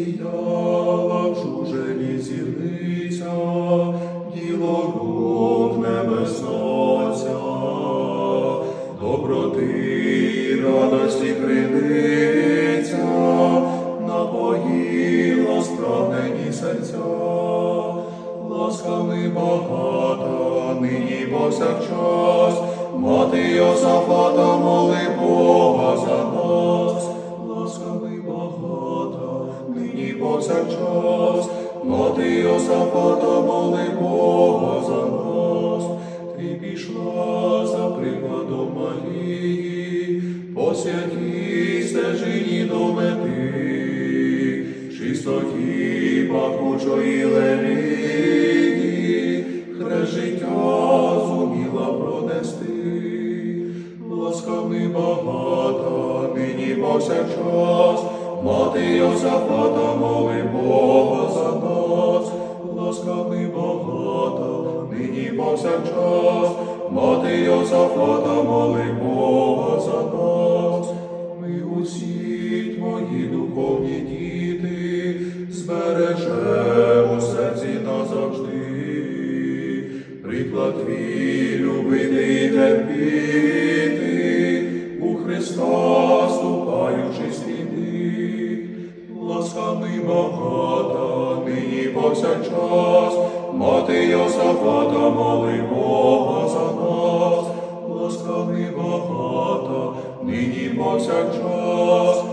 засіяла в жужелі зірниця, діло рук небесного доброти радості криниця, напоїла спрагнені серця, ласками багата, нині повсякчас, мати Йосафата, повсякчас, мати Йосафата, моли Бога за нас, ти пішла за прикладом Марії, по святій стежині до мети, чистоті пахучої лелії, хрест життя зуміла пронести, ласками багата, нині повсякчас, мати Йосафата, моли багата, нині повсякчас, мати Йосафата, моли Бога за нас, ми усі твої духовні діти, збережемо серці назавжди, приклад твій любити і терпіти, у Христа ступаючи сліди, ласками багата, нині повсякчас, мати Йосафата, моли Бога за нас, ласками багата, нині повсякчас,